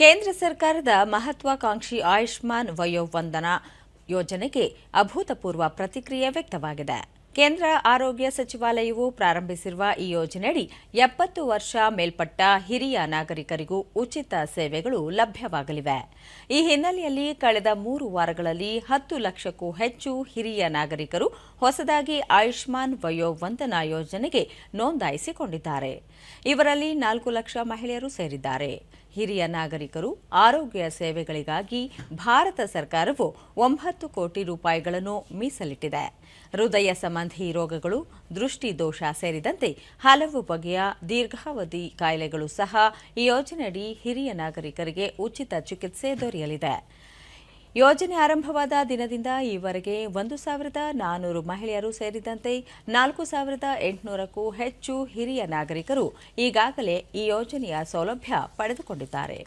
ಕೇಂದ್ರ ಸರ್ಕಾರದ ಮಹತ್ವಾಕಾಂಕ್ಷಿ ಆಯುಷ್ಮಾನ್ ವಯೋವಂದನಾ ಯೋಜನೆಗೆ ಅಭೂತಪೂರ್ವ ಪ್ರತಿಕ್ರಿಯೆ ವ್ಯಕ್ತವಾಗಿದೆ. ಕೇಂದ್ರ ಆರೋಗ್ಯ ಸಚಿವಾಲಯವು ಪ್ರಾರಂಭಿಸಿರುವ ಈ ಯೋಜನೆಯಡಿ ಎಪ್ಪತ್ತು ವರ್ಷ ಮೇಲ್ಪಟ್ಟ ಹಿರಿಯ ನಾಗರಿಕರಿಗೂ ಉಚಿತ ಸೇವೆಗಳು ಲಭ್ಯವಾಗಲಿವೆ. ಈ ಹಿನ್ನೆಲೆಯಲ್ಲಿ ಕಳೆದ ಮೂರು ವಾರಗಳಲ್ಲಿ ಹತ್ತು ಲಕ್ಷಕ್ಕೂ ಹೆಚ್ಚು ಹಿರಿಯ ನಾಗರಿಕರು ಹೊಸದಾಗಿ ಆಯುಷ್ಮಾನ್ ವಯೋವಂದನಾ ಯೋಜನೆಗೆ ನೋಂದಾಯಿಸಿಕೊಂಡಿದ್ದಾರೆ. ಇವರಲ್ಲಿ ನಾಲ್ಕು ಲಕ್ಷ ಮಹಿಳೆಯರು ಸೇರಿದ್ದಾರೆ. ಹಿರಿಯ ನಾಗರಿಕರು ಆರೋಗ್ಯ ಸೇವೆಗಳಿಗಾಗಿ ಭಾರತ ಸರ್ಕಾರವು ಒಂಬತ್ತು ಕೋಟಿ ರೂಪಾಯಿಗಳನ್ನು ಮೀಸಲಿಟ್ಟಿದೆ. ಹೃದಯ ಸಂಬಂಧಿ ರೋಗಗಳು, ದೃಷ್ಟಿದೋಷ ಸೇರಿದಂತೆ ಹಲವು ಬಗೆಯ ದೀರ್ಘಾವಧಿ ಕಾಯಿಲೆಗಳು ಸಹ ಈ ಯೋಜನೆಯಡಿ ಹಿರಿಯ ನಾಗರಿಕರಿಗೆ ಉಚಿತ ಚಿಕಿತ್ಸೆ ದೊರೆಯಲಿದೆ. ಯೋಜನೆ ಆರಂಭವಾದ ದಿನದಿಂದ ಈವರೆಗೆ ಒಂದು ಸಾವಿರದ ನಾನ್ನೂರು ಮಹಿಳೆಯರು ಸೇರಿದಂತೆ ನಾಲ್ಕು ಸಾವಿರದ ಎಂಟುನೂರಕ್ಕೂ ಹೆಚ್ಚು ಹಿರಿಯ ನಾಗರಿಕರು ಈಗಾಗಲೇ ಈ ಯೋಜನೆಯ ಸೌಲಭ್ಯ ಪಡೆದುಕೊಂಡಿದ್ದಾರೆ.